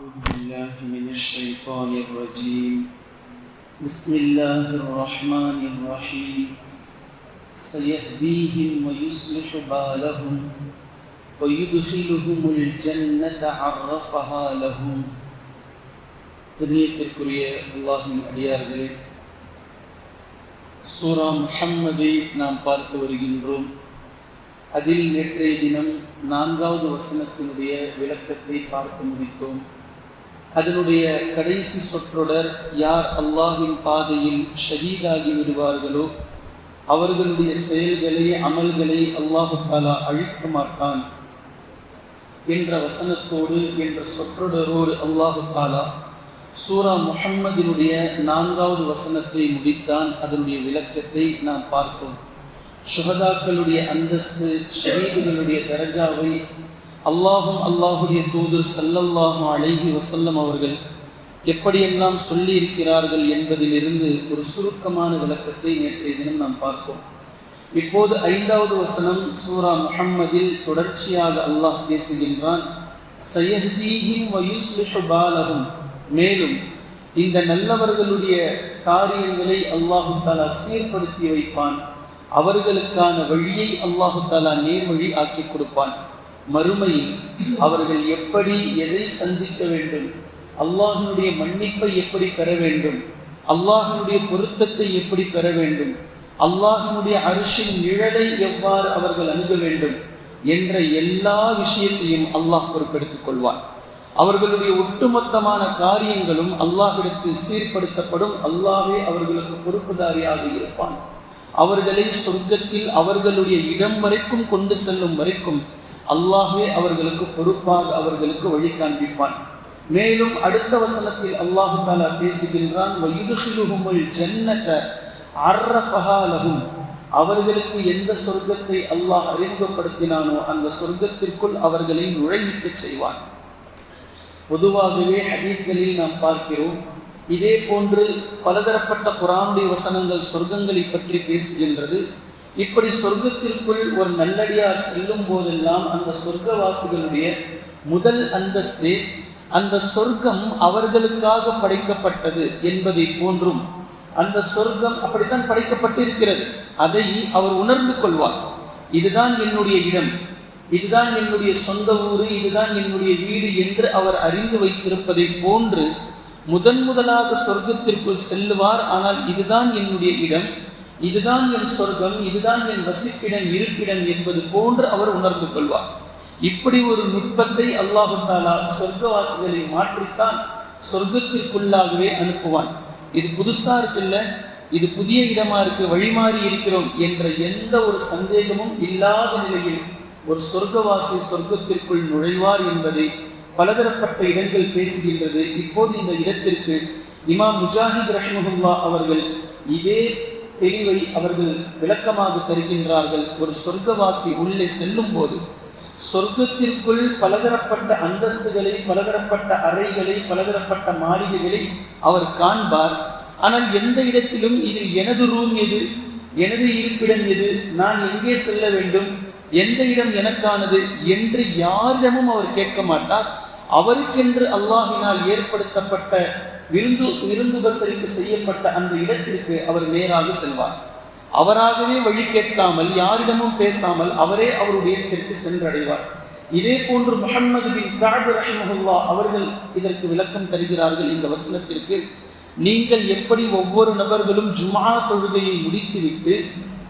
أعوذ بالله من الشيطان الرجيم بسم الله الرحمن الرحيم سيهديهم ويصلح بالهم ويدخلهم الجنة عرفها لهم கண்ணியத்திற்குரிய அல்லாஹின் அடியார்களே சூரா முஹம்மதை நாம் பார்த்து வருகின்றோம் அதில் நேற்றைய தினம் நான்காவது வசனத்தினுடைய விளக்கத்தை பார்த்து முடித்தோம் அதனுடைய கடைசி சொற்றொடர் யார் அல்லாஹின் பாதையில் ஷஹீதாகி விடுவார்களோ அவர்களுடைய செயல்களை அமல்களை அல்லாஹு தாலா அழிக்க மாட்டான் என்ற வசனத்தோடு என்ற சொற்றொடரோடு அல்லாஹு தாலா சூரா முஹம்மதினுடைய நான்காவது வசனத்தை முடித்தான் அதனுடைய விளக்கத்தை நாம் பார்த்தோம். சுகதாக்களுடைய அந்தஸ்து ஷஹீதுகளுடைய தரஜாவை அல்லாஹும் அல்லாஹுடைய தூதர் சல்லல்லாஹும் அழகி வசல்லம் அவர்கள் எப்படியெல்லாம் சொல்லி இருக்கிறார்கள் என்பதிலிருந்து ஒரு சுருக்கமான விளக்கத்தை நேற்றைய தினம் நாம் பார்த்தோம். இப்போது ஐந்தாவது வசனம் சூரா முஹம்மதில் தொடர்ச்சியாக அல்லாஹ் பேசுகின்றான். சயஹ்தீஹிம் வயுஸ்லிஹு பாலகும் மேலும் இந்த நல்லவர்களுடைய காரியங்களை அல்லாஹு தாலா சீர்படுத்தி வைப்பான். அவர்களுக்கான வழியை அல்லாஹு தாலா நேர்வழி ஆக்கி கொடுப்பான். மறுமையில் அவர்கள் எப்படி எதை சந்திக்க வேண்டும்? அல்லாஹனுடைய மன்னிப்பை எப்படி பெற வேண்டும்? அல்லாஹனுடைய பொருத்தத்தை எப்படி பெற வேண்டும்? அல்லாஹனுடைய அரிசின் நிழலை எவ்வாறு அவர்கள் அணுக வேண்டும்? என்ற எல்லா விஷயத்தையும் அல்லாஹ் பொறுப்பெடுத்துக் கொள்வார். அவர்களுடைய ஒட்டுமொத்தமான காரியங்களும் அல்லாஹிடத்தில் சீர்படுத்தப்படும். அல்லாவே அவர்களுக்கு பொறுப்புதாரியாக இருப்பான். அவர்களை சொர்க்கத்தில் அவர்களுடைய இடம் வரைக்கும் கொண்டு செல்லும் வரைக்கும் அல்லாஹே அவர்களுக்கு பொறுப்பாக அவர்களுக்கு வழி காண்பிப்பான். மேலும் அடுத்த வசனத்தில் அல்லாஹு தாலா பேசுகின்றான் ஜன்னத அர்ரஃபஹாலகும் அவர்களுக்கு எந்த சொர்க்கத்தை அல்லாஹ் அறிமுகப்படுத்தினானோ அந்த சொர்க்கத்திற்குள் அவர்களை நுழைவிக்க செய்வான். பொதுவாகவே ஹதீஸ்களில் நாம் பார்க்கிறோம் இதே போன்று பலதரப்பட்ட குரானுடைய வசனங்கள் சொர்க்கங்களை பற்றி பேசுகின்றது. இப்படி சொர்க்கத்திற்குள் ஒரு நல்லடியார் செல்லும் போதெல்லாம் அந்த சொர்க்கவாசிகளுடைய முதல் அந்தஸ்து அந்த சொர்க்கம் அவர்களுக்காக படைக்கப்பட்டது என்பதை போன்றும் அந்த சொர்க்கம் அப்படித்தான் படைக்கப்பட்டிருக்கிறது. அதை அவர் உணர்ந்து கொள்வார். இதுதான் என்னுடைய இடம். இதுதான் என்னுடைய சொந்த ஊர். இதுதான் என்னுடைய வீடு என்று அவர் அறிந்து வைத்திருப்பதை போன்று முதன் முதலாக சொர்க்கத்திற்குள் செல்லுவார். ஆனால் இதுதான் என்னுடைய இடம். இதுதான் என் சொர்க்கம் இதுதான் என் வசிப்பிடம் இருப்பிடம் என்பது போன்று அவர் உணர்ந்து கொள்வார். இப்படி ஒரு நுட்பத்தை அல்லாஹு தாலா சொர்க்கவாசிகளை மாற்றித்தான் சொர்க்கத்திற்குள்ளாகவே அனுப்புவான். இது புதுசா இருக்குல்ல? இது புதிய இடமா இருக்கு வழிமாறி இருக்கிறோம் என்ற எந்த ஒரு சந்தேகமும் இல்லாத நிலையில் ஒரு சொர்க்கவாசி சொர்க்கத்திற்குள் நுழைவார் என்பதை பலதரப்பட்ட இடங்கள் பேசுகின்றது. இப்போது இந்த இடத்திற்கு இமாம் முஜாஹித் ரஹ்மஹுல்லா அவர்கள் இதே தெளிவை அவர்கள் விளக்கமாக தருகின்றார்கள். ஒரு சொர்க்கவாசி உள்ளே செல்லும் போது சொர்க்கத்திற்குள் பலதரப்பட்ட அந்தஸ்துகளை பலதரப்பட்ட அறைகளை பலதரப்பட்ட மாளிகைகளை அவர் காண்பார். ஆனால் எந்த இடத்திலும் இதில் எனது ரூம் எது? எனது இருப்பிடம் எது? நான் எங்கே செல்ல வேண்டும்? எந்த இடம் எனக்கானது? என்று யாரிடமும் அவர் கேட்க மாட்டார். அவருக்கென்று அல்லாஹினால் ஏற்படுத்தப்பட்ட விருந்து விருந்துபசரிக்கு செய்யப்பட்ட அந்த இடத்திற்கு அவர் நேராக செல்வார். அவராகவே வழி கேட்காமல் யாரிடமும் பேசாமல் அவரே அவருடைய இடத்திற்கு சென்றடைவார். இதே போன்று முகமது பின் காபு ரஹிமஹுல்லா அவர்கள் இதற்கு விளக்கம் தருகிறார்கள் இந்த வசனத்திற்கு. நீங்கள் எப்படி ஒவ்வொரு நபர்களும் ஜுமா தொழுகையை முடித்துவிட்டு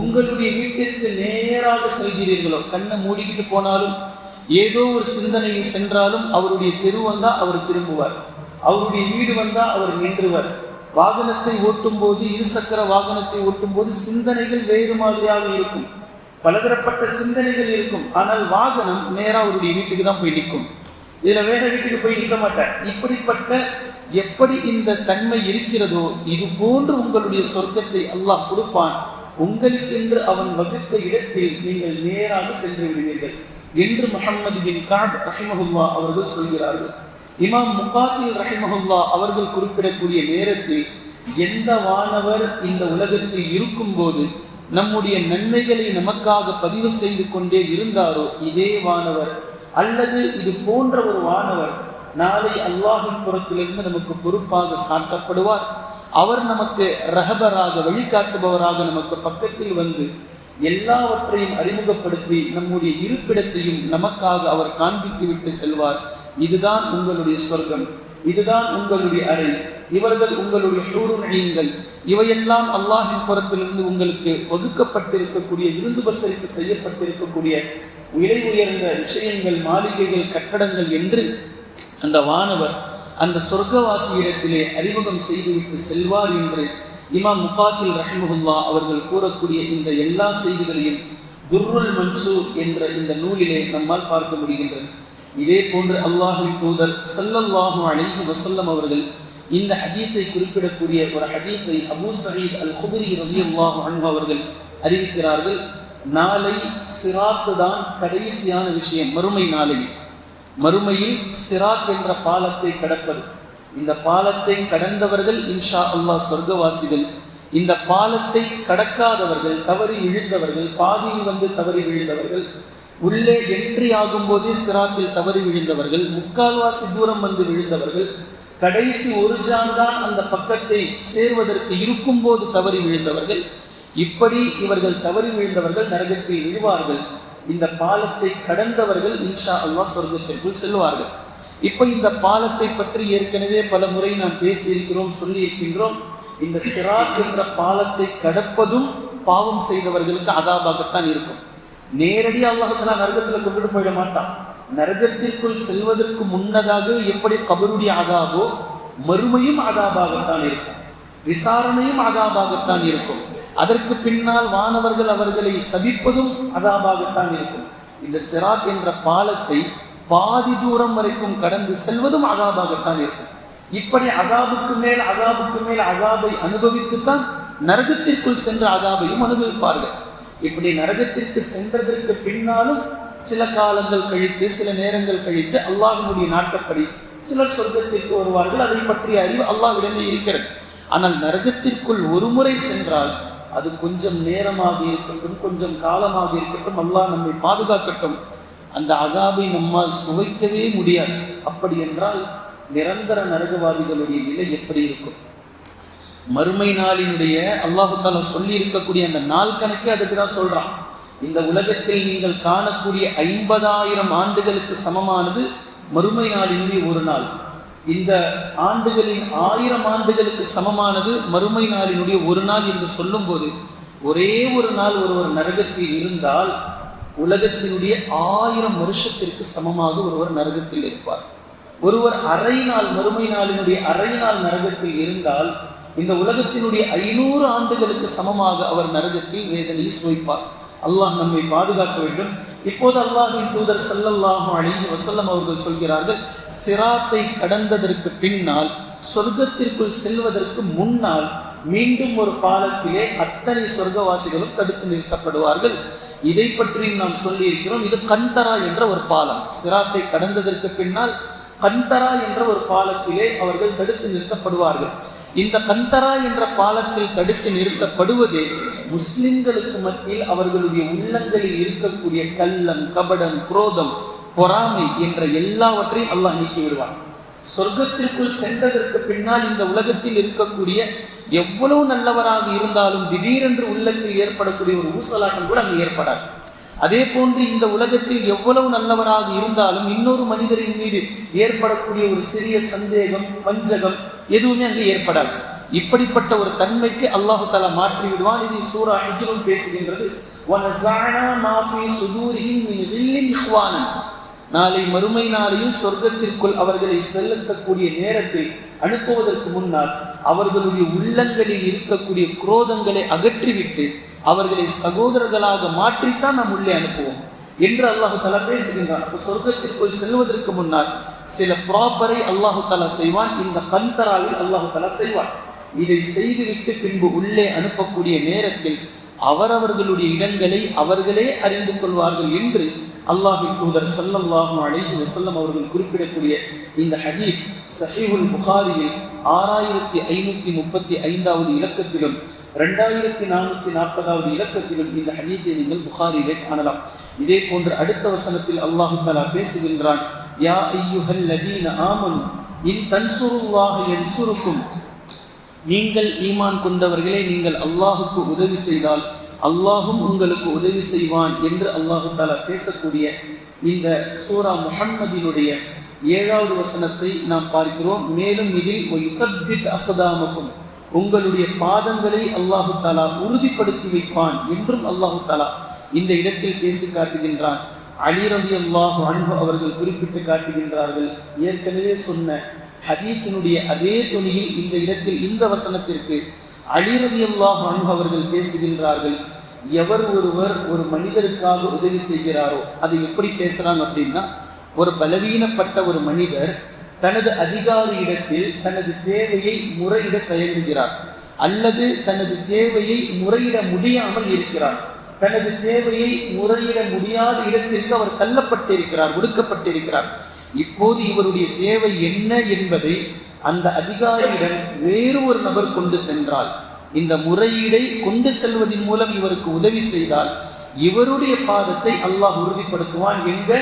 உங்களுடைய வீட்டிற்கு நேராக செல்கிறீர்களோ கண்ணை மூடிக்கிட்டு போனாலும் ஏதோ ஒரு சிந்தனையில் சென்றாலும் அவருடைய தெரு அவர் திரும்புவார். அவருடைய வீடு வந்தால் அவர் நின்றுவர். வாகனத்தை ஓட்டும் போது இருசக்கர வாகனத்தை ஓட்டும் போது சிந்தனைகள் வேறு மாதிரியாக இருக்கும். பலதரப்பட்ட சிந்தனைகள் இருக்கும். ஆனால் வாகனம் நேராக அவருடைய வீட்டுக்கு தான் போய் நிற்கும். இதில் வேற வீட்டுக்கு போய் நிற்க மாட்டார். இப்படிப்பட்ட எப்படி இந்த தன்மை இருக்கிறதோ இது போன்று உங்களுடைய சொர்க்கத்தை அல்லாஹ் கொடுப்பான். உங்களுக்கென்று அவன் வகுத்த இடத்தில் நீங்கள் நேராக சென்று விடுவீர்கள் என்று முகமது பின் காட் ரஹிமஹுல்லா அவர்கள் சொல்கிறார்கள். இமாம் முகாத்தில் ரஹிமஹுல்லா அவர்கள் குறிப்பிடக்கூடிய நேரத்தில் எந்த வானவர் இந்த உலகத்தில் இருக்கும் போது நம்முடைய நன்மைகளை நமக்காக பதிவு செய்து கொண்டே இருந்தாரோ இதே வானவர். அல்லது இது போன்ற ஒரு வானவர் நாளை அல்லாஹின் புறத்திலிருந்து நமக்கு பொறுப்பாக சாட்டப்படுவார். அவர் நமக்கு ரஹபராக வழிகாட்டுபவராக நமக்கு பக்கத்தில் வந்து எல்லாவற்றையும் அறிமுகப்படுத்தி நம்முடைய இருப்பிடத்தையும் நமக்காக அவர் காண்பித்து விட்டு செல்வார். இதுதான் உங்களுடைய சொர்க்கம் இதுதான் உங்களுடைய அறை இவர்கள் உங்களுடைய ஷூருங்கள் இவையெல்லாம் அல்லாஹின் புறத்திலிருந்து உங்களுக்கு ஒதுக்கப்பட்டிருக்கக்கூடிய விருந்து பசரிப்பு செய்யப்பட்டிருக்கக்கூடிய விலை உயர்ந்த விஷயங்கள் மாளிகைகள் கட்டடங்கள் என்று அந்த வானவர் அந்த சொர்க்கவாசியிடத்திலே அறிமுகம் செய்துவிட்டு செல்வார் என்று இமாம் முகாத்தில் ரஹிமஹுல்லா அவர்கள் கூறக்கூடிய இந்த எல்லா செய்திகளையும் துர்ருல் மன்சூர் என்ற இந்த நூலிலே நம்மால் பார்க்க முடிகின்றது. இதே போன்று அல்லாஹின் தூதர் சல்லல்லாஹு அலைஹி வசல்லம் அவர்கள் இந்த ஹதீஸை குறிப்பிடக்கூடிய ஒரு ஹதீஸை அபூ சயீத் அல் குபரி ரலியல்லாஹு அன்பு அவர்கள் அறிவிக்கிறார்கள். நாளை சிராத்து தான் கடைசியான விஷயம் மறுமை நாளையில் மறுமையில் சிராத் என்ற பாலத்தை கடப்பது. இந்த பாலத்தை கடந்தவர்கள் இன்ஷா அல்லாஹ் சொர்க்கவாசிகள். இந்த பாலத்தை கடக்காதவர்கள் தவறி விழுந்தவர்கள் பாதியில் வந்து தவறி விழுந்தவர்கள் உள்ளே என்ட்ரி ஆகும்போதே சிராத்தில் தவறி விழுந்தவர்கள் முக்கால்வாசி தூரம் வந்து விழுந்தவர்கள் கடைசி ஒரு ஜான்தான் அந்த பக்கத்தை சேர்வதற்கு இருக்கும் போது தவறி விழுந்தவர்கள். இப்படி இவர்கள் தவறி விழுந்தவர்கள் நரகத்தில் விழுவார்கள். இந்த பாலத்தை கடந்தவர்கள் இன்ஷா அல்லா சொர்க்கத்திற்குள் செல்வார்கள். இப்போ இந்த பாலத்தை பற்றி ஏற்கனவே பல முறை நாம் பேசியிருக்கிறோம் சொல்லியிருக்கின்றோம். இந்த சிராத் என்ற பாலத்தை கடப்பதும் பாவம் செய்தவர்களுக்கு அதாபாகத்தான் இருக்கும். நேரடி அல்லாஹத்தலா நரகத்தில் கொண்டுட்டு போயிட மாட்டான். நரகத்திற்குள் செல்வதற்கு முன்னதாக எப்படி கபருடைய அதாபோ மறுமையும் அதாபாகத்தான் இருக்கும். விசாரணையும் அதாபாகத்தான் இருக்கும். அதற்கு பின்னால் வானவர்கள் அவர்களை சபிப்பதும் அதாபாகத்தான் இருக்கும். இந்த சிராத் என்ற பாலத்தை பாதி தூரம் வரைக்கும் கடந்து செல்வதும் அதாபாகத்தான் இருக்கும். இப்படி அதாபுக்கு மேல் அதாபுக்கு மேல் அதாபை அனுபவித்துத்தான் நரகத்திற்குள் சென்ற அதாபையும் அனுபவிப்பார்கள். இப்படி நரகத்திற்கு சென்றதற்கு பின்னாலும் சில காலங்கள் கழித்து சில நேரங்கள் கழித்து அல்லாஹினுடைய நாட்டப்படி சிலர் சொர்க்கத்திற்கு வருவார்கள். அதை பற்றிய அறிவு அல்லாஹ்விடமே இருக்கிறது. ஆனால் நரகத்திற்குள் ஒரு முறை சென்றால் அது கொஞ்சம் நேரமாக இருக்கட்டும் கொஞ்சம் காலமாக இருக்கட்டும் அல்லாஹ் நம்மை பாதுகாக்கட்டும். அந்த அகாபை நம்மால் சுவைக்கவே முடியாது. அப்படி என்றால் நிரந்தர நரகவாதிகளுடைய நிலை எப்படி இருக்கும்? மறுமை நாளினுடைய அல்லாஹால சொல்லி இருக்கக்கூடிய அந்த நாள் கணக்கே அதுக்கு தான் சொல்றான். இந்த உலகத்தில் நீங்கள் காணக்கூடிய ஐம்பதாயிரம் ஆண்டுகளுக்கு சமமானது மறுமை நாளினுடைய ஒரு நாள். இந்த ஆண்டுகளின் ஆயிரம் ஆண்டுகளுக்கு சமமானது மறுமை நாளினுடைய ஒரு நாள் என்று சொல்லும்போது ஒரே ஒரு நாள் ஒருவர் நரகத்தில் இருந்தால் உலகத்தினுடைய ஆயிரம் வருஷத்திற்கு சமமாக ஒருவர் நரகத்தில் இருப்பார். ஒருவர் அரை நாள் மறுமை நாளினுடைய அரை நாள் நரகத்தில் இருந்தால் இந்த உலகத்தினுடைய ஐநூறு ஆண்டுகளுக்கு சமமாக அவர் நரகத்தில் வேதனையை சுவைப்பார். அல்லாஹ் நம்மை பாதுகாக்க வேண்டும். இப்போது அல்லாஹின் தூதர் சல்லல்லாஹும் அலைஹி வசல்லம் அவர்கள் சொல்கிறார்கள் சிராத்தை கடந்ததற்கு பின்னால் சொர்க்கத்திற்குள் செல்வதற்கு முன்னால் மீண்டும் ஒரு பாலத்திலே அத்தனை சொர்க்கவாசிகளும் தடுத்து நிறுத்தப்படுவார்கள். இதை பற்றியும் நாம் சொல்லியிருக்கிறோம் இது கந்தரா என்ற ஒரு பாலம். சிராத்தை கடந்ததற்கு பின்னால் கந்தரா என்ற ஒரு பாலத்திலே அவர்கள் தடுத்து நிறுத்தப்படுவார்கள். இந்த கந்தரா என்ற பாலத்தில் தடுத்து நிறுத்தப்படுவதே முஸ்லிம்களுக்கு மத்தியில் அவர்களுடைய உள்ளங்களில் இருக்கக்கூடிய கள்ளம் கபடம் குரோதம் பொறாமை என்ற எல்லாவற்றையும் அல்லாஹ் நீக்கி விடுவான். சொர்க்கத்திற்குள் சென்றதற்கு பின்னால் இந்த உலகத்தில் இருக்கக்கூடிய எவ்வளவு நல்லவராக இருந்தாலும் திடீரென்று உள்ளத்தில் ஏற்படக்கூடிய ஒரு ஊசலாட்டம் கூட அங்கு ஏற்படாது. அதே போன்று இந்த உலகத்தில் எவ்வளவு நல்லவராக இருந்தாலும் இன்னொரு மனிதரின் மீது ஏற்படக்கூடிய ஒரு சிறிய சந்தேகம் வஞ்சகம் எதுவுமே அங்கே ஏற்படாது. இப்படிப்பட்ட ஒரு தன்மைக்கு அல்லாஹு தாலா மாற்றி விடுவான். இது சூரா அஜிலும் பேசுகின்றது. நாளை மறுமை நாளையும் சொர்க்கத்திற்குள் அவர்களை செலுத்தக்கூடிய நேரத்தில் அனுப்புவதற்கு முன்னால் அவர்களுடைய உள்ளங்களில் இருக்கக்கூடிய குரோதங்களை அகற்றிவிட்டு அவர்களை சகோதரர்களாக மாற்றித்தான் நாம் உள்ளே அனுப்புவோம். என்று அல்லாஹு தலா பேசுகின்றான். சொர்க்கத்திற்குள் செல்வதற்கு முன்னால் சில ப்ராப்பரை அல்லாஹு தலா செய்வான். இந்த கந்தராவில் அல்லாஹு தலா செய்வான். இதை செய்துவிட்டு பின்பு உள்ளே அனுப்பக்கூடிய நேரத்தில் அவரவர்களுடைய இடங்களை அவர்களே அறிந்து கொள்வார்கள் என்று அல்லாஹின் தூதர் சல்லல்லாஹு அலைஹி வசல்லம் அவர்கள் குறிப்பிடக்கூடிய இந்த ஹதீப் சஹீஹுல் புகாரியில் ஆறாயிரத்தி ஐநூற்றி முப்பத்தி ஐந்தாவது இலக்கத்திலும் ரெண்டாயிரத்தி நானூற்றி நாற்பதாவது இலக்கத்திலும் இந்த ஹதீஜை நீங்கள் புகாரிலே காணலாம். இதே போன்று அடுத்த வசனத்தில் அல்லாஹு தலா பேசுகின்றான் யா ஐயுஹல் லதீன ஆமன் இன் தன்சுருல்லாஹ யன்சுருக்கும். நீங்கள் ஈமான் கொண்டவர்களே நீங்கள் அல்லாஹுக்கு உதவி செய்தால் அல்லாஹும் உங்களுக்கு உதவி செய்வான் என்று அல்லாஹு தாலா பேசக்கூடிய இந்த சூரா முஹம்மதினுடைய ஏழாவது வசனத்தை நாம் பார்க்கிறோம். மேலும் இதில் யுசப்பித் அக்கதாமக்கும் உங்களுடைய பாதங்களை அல்லாஹு தாலா உறுதிப்படுத்தி வைப்பான் என்றும் அல்லாஹு தாலா இந்த இடத்தில் பேசி காட்டுகின்றான். அலி ரதி அல்லாஹு அன்பு அவர்கள் குறிப்பிட்டு காட்டுகின்றார்கள். ஏற்கனவே சொன்ன ஹதீஃபினுடைய அதே துணியில் இந்த இடத்தில் இந்த வசனத்திற்கு அலி ரதி அல்லாஹு அன்பு அவர்கள் பேசுகின்றார்கள். எவர் ஒருவர் ஒரு மனிதருக்காக உதவி செய்கிறாரோ அதை எப்படி பேசுகிறாங்க அப்படின்னா ஒரு பலவீனப்பட்ட ஒரு மனிதர் தனது அதிகாரியிடத்தில் தனது தேவையை முறையிட தயங்குகிறார் அல்லது தனது தேவையை முறையிட முடியாமல் இருக்கிறார். தனது தேவையை முறையிட முடியாத இடத்திற்கு அவர் தள்ளப்பட்டிருக்கிறார் ஒடுக்கப்பட்டிருக்கிறார். இப்போது இவருடைய தேவை என்ன என்பதை அந்த அதிகாரியிடம் வேறு ஒரு நபர் கொண்டு சென்றால் இந்த முறையீடை கொண்டு செல்வதன் மூலம் இவருக்கு உதவி செய்தால் இவருடைய பாதத்தை அல்லாஹ் உறுதிப்படுத்துவான் எங்க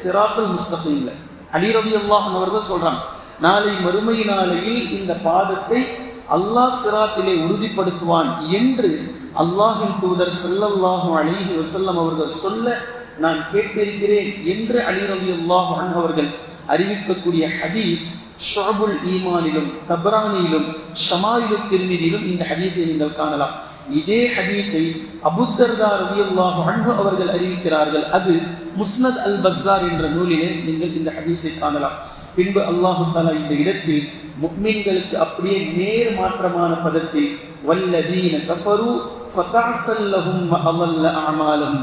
சிராத்துல் முஸ்தபில்லை அலிரவி அல்லாஹன் அவர்கள் சொல்றாங்க நாளை மறுமை நாளையில் இந்த பாதத்தை அல்லாஹ் சிராத்திலே உறுதிப்படுத்துவான் என்று அல்லாஹின் தூதர் ஸல்லல்லாஹு அலிஹி வசல்லம் அவர்கள் சொல்ல நான் கேட்டிருக்கிறேன் என்று அலிரவி அல்லாஹன் அவர்கள் அறிவிக்கக்கூடிய ஹதீஸ் ஷாபுல் ஈமானிலும் தப்ரானியிலும் ஷமாயிலு திருமீதியிலும் இந்த ஹதீஸை நீங்கள் காணலாம். இதே ஹதீஃபை அபுத்தர்தா ரதியுல்லாஹு அன்பு அவர்கள் அறிவிக்கிறார்கள். அது முஸ்னத் அல் பஸ்ஸார் என்ற நூலிலே நீங்கள் இந்த ஹதீஸை காணலாம். பின்பு அல்லாஹு தாலா இந்த இடத்தில் முக்மீன்களுக்கு அப்படியே நேர் மாற்றமான பதத்தில் வல்லதீன கஃபரு ஃபதாசல்லஹும் அவல்ல அமாலும்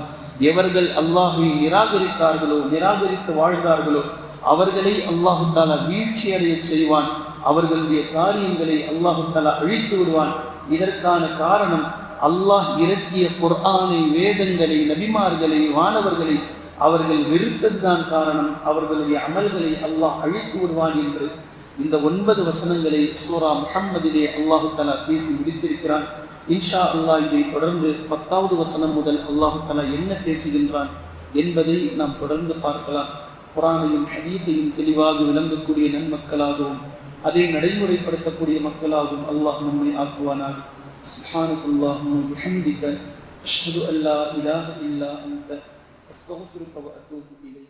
எவர்கள் அல்லாஹை நிராகரித்தார்களோ நிராகரித்து வாழ்ந்தார்களோ அவர்களை அல்லாஹு தாலா வீழ்ச்சி அடைய செய்வான். அவர்களுடைய காரியங்களை அல்லாஹு தாலா அழித்து விடுவான். இதற்கான காரணம் அல்லாஹ் இறக்கிய குர்ஆனை வேதங்களை நபிமார்களை வானவர்களை அவர்கள் வெறுத்ததுதான் காரணம். அவர்களுடைய அமல்களை அல்லாஹ் அழித்து விடுவான் என்று இந்த ஒன்பது வசனங்களை சூரா முஹம்மதிலே அல்லாஹு தலா பேசி முடித்திருக்கிறான். இன்ஷா அல்லாஹ் இதை தொடர்ந்து பத்தாவது வசனம் முதல் அல்லாஹு தலா என்ன பேசுகின்றான் என்பதை நாம் தொடர்ந்து பார்க்கலாம். குரானையும் ஹதீஸையும் தெளிவாக விளங்கக்கூடிய நன்மக்களாகவும் அதை நடைமுறைப்படுத்தக்கூடிய மக்களாகவும் அல்லாஹ் நம்மை ஆக்குவானாக سبحانك اللهم وبحمدك أشهد أن لا إله إلا أنت أستغفرك وأتوب إليك